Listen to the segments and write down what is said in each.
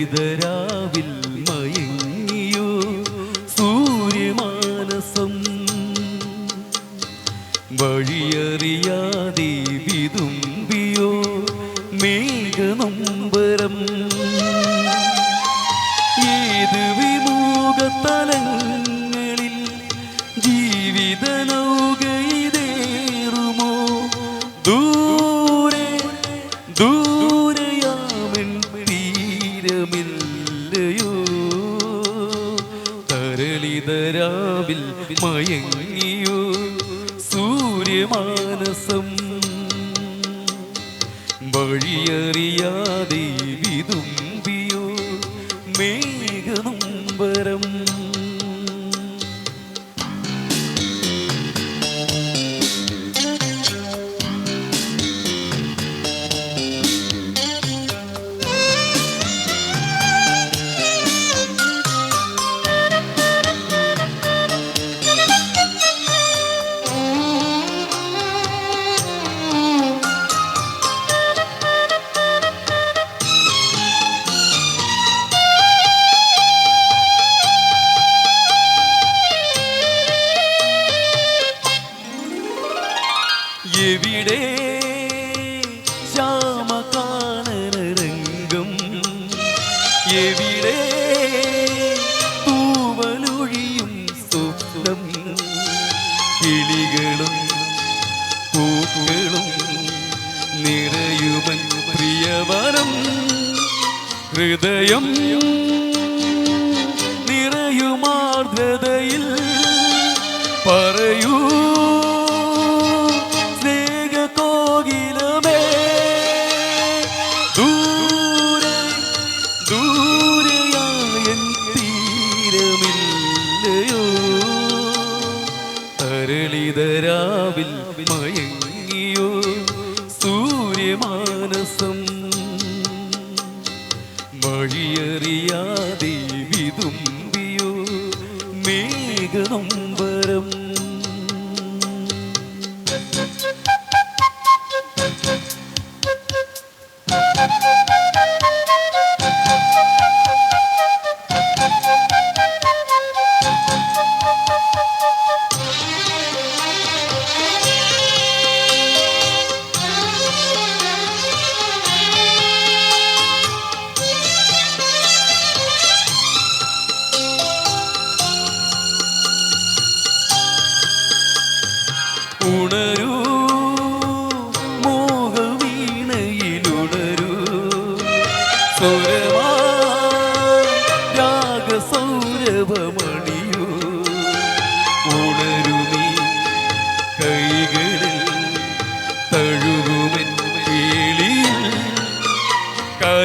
തരളിതരാവിൽ മയങ്ങിയോ സൂര്യമാനസം. വഴിയറിയാതെ വിതുമ്പിയോ മേഘനൊമ്പരം. ഏത് വിമുഖ തലങ്ങളിൽ ജീവിത തീരമില്ലയോ തരളിതരാവിൽ മയങ്ങിയോ സൂര്യമാനസം വഴിയറിയാതെ എവിടെ ശ്യാമ ശ്യാമകാനനരംഗം എവിടെ തൂവലൊഴിയും സ്വപ്നം? കിളികളും പൂക്കളും നിറയുമൻ പ്രിയവനം. ഹൃദയം നിറയുമാർദ്രതയിൽ തരളിതരാവിൽ മയങ്ങിയോ സൂര്യമാനസം. വഴിയറിയാതെ വിതുമ്പിയോ മേഘനൊമ്പരം.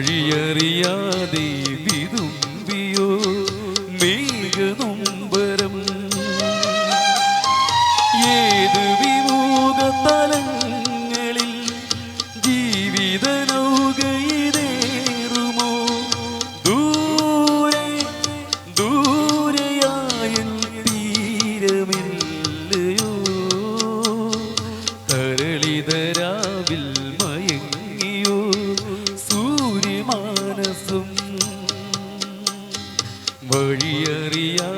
വഴിയറിയാതെ വിതുമ്പിയോ മേഘനൊമ്പരം ഏത് വിമുഖ തലങ്ങളിൽ ജീവിത നൗകയിലേറുമോ ദൂരെ ദൂരെയായ തീരമില്ലയോ வழியறியா